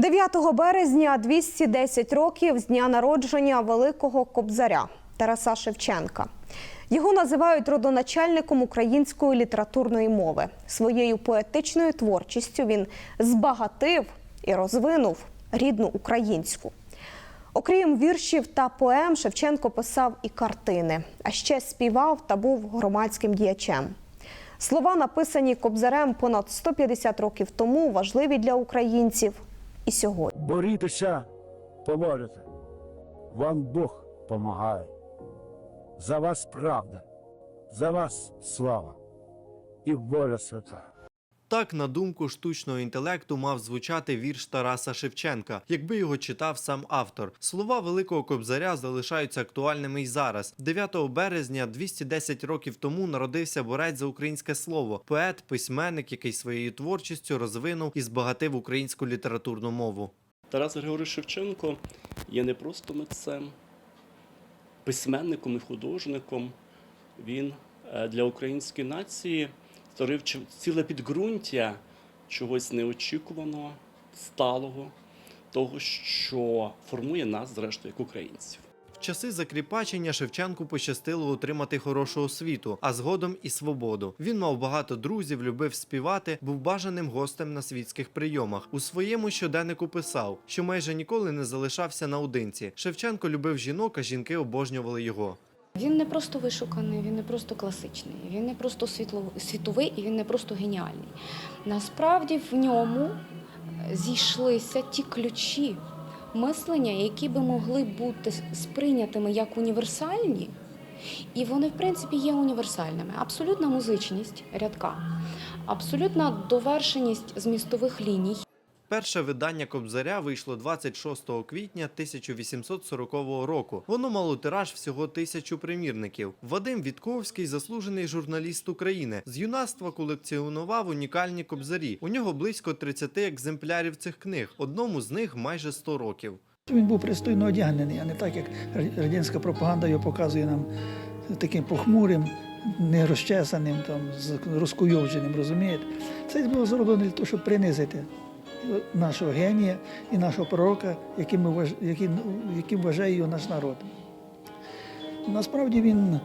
9 березня 210 років з дня народження великого кобзаря Тараса Шевченка. Його називають родоначальником української літературної мови. Своєю поетичною творчістю він збагатив і розвинув рідну українську. Окрім віршів та поем, Шевченко писав і картини, а ще співав та був громадським діячем. Слова, написані кобзарем понад 150 років тому, важливі для українців і сьогодні. Борітеся, поможете. Вам Бог помагає. За вас правда, за вас слава і воля свята. Так, на думку штучного інтелекту, мав звучати вірш Тараса Шевченка, якби його читав сам автор. Слова великого кобзаря залишаються актуальними й зараз. 9 березня, 210 років тому, народився борець за українське слово, поет, письменник, який своєю творчістю розвинув і збагатив українську літературну мову. Тарас Григорович Шевченко є не просто митцем, письменником і художником. Він е, для української нації створив ціле підґрунтя чогось неочікуваного, сталого, того, що формує нас, зрештою, як українців. В часи закріпачення Шевченку пощастило отримати хорошу освіту, а згодом і свободу. Він мав багато друзів, любив співати, був бажаним гостем на світських прийомах. У своєму щоденнику писав, що майже ніколи не залишався наодинці. Шевченко любив жінок, а жінки обожнювали його. Він не просто вишуканий, він не просто класичний, він не просто світовий і він не просто геніальний. Насправді в ньому зійшлися ті ключі мислення, які би могли бути сприйнятими як універсальні, і вони, в принципі, є універсальними. Абсолютна музичність рядка, абсолютна довершеність змістових ліній. Перше видання Кобзаря вийшло 26 квітня 1840 року. Воно мало тираж всього тисячу примірників. Вадим Вітковський заслужений журналіст України. З юнацтва колекціонував унікальні кобзарі. У нього близько 30 екземплярів цих книг. Одному з них майже 100 років. Він був пристойно одягнений, а не так, як радянська пропаганда його показує нам таким похмурим, нерозчесаним, там, з розкуйовдженим, розумієте? Це було зроблено для того, щоб принизити нашого генія і нашого пророка, яким, яким, яким вважає його наш народ. Насправді він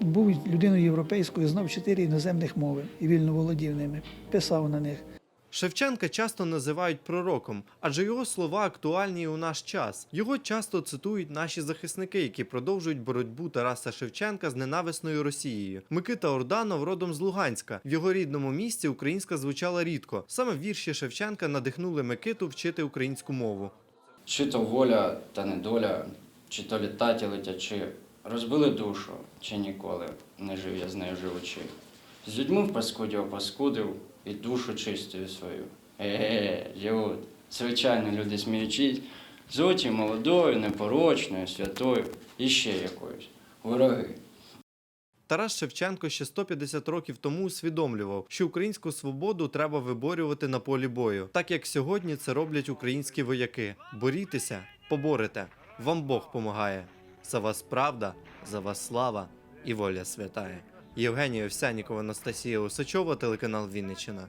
був людиною європейською, знав чотири іноземних мови і вільно володів ними, писав на них. Шевченка часто називають пророком, адже його слова актуальні і у наш час. Його часто цитують наші захисники, які продовжують боротьбу Тараса Шевченка з ненависною Росією. Микита Орданов родом з Луганська. В його рідному місті українська звучала рідко. Саме вірші Шевченка надихнули Микиту вчити українську мову. Чи то воля та недоля, чи то літаті летячи, розбили душу, чи ніколи не жив я з нею живучи. З людьми в паскуді опаскудив і душу чистою свою. Еге, живуть. Звичайно, люди сміючись, зоті молодою, непорочною, святою і ще якоюсь. Вороги. Тарас Шевченко ще 150 років тому усвідомлював, що українську свободу треба виборювати на полі бою, так як сьогодні це роблять українські вояки. Борітеся, поборете. Вам Бог помагає. За вас правда, за вас слава і воля святая. Євгенія Овсянікова, Анастасія Усачова, телеканал Вінниччина.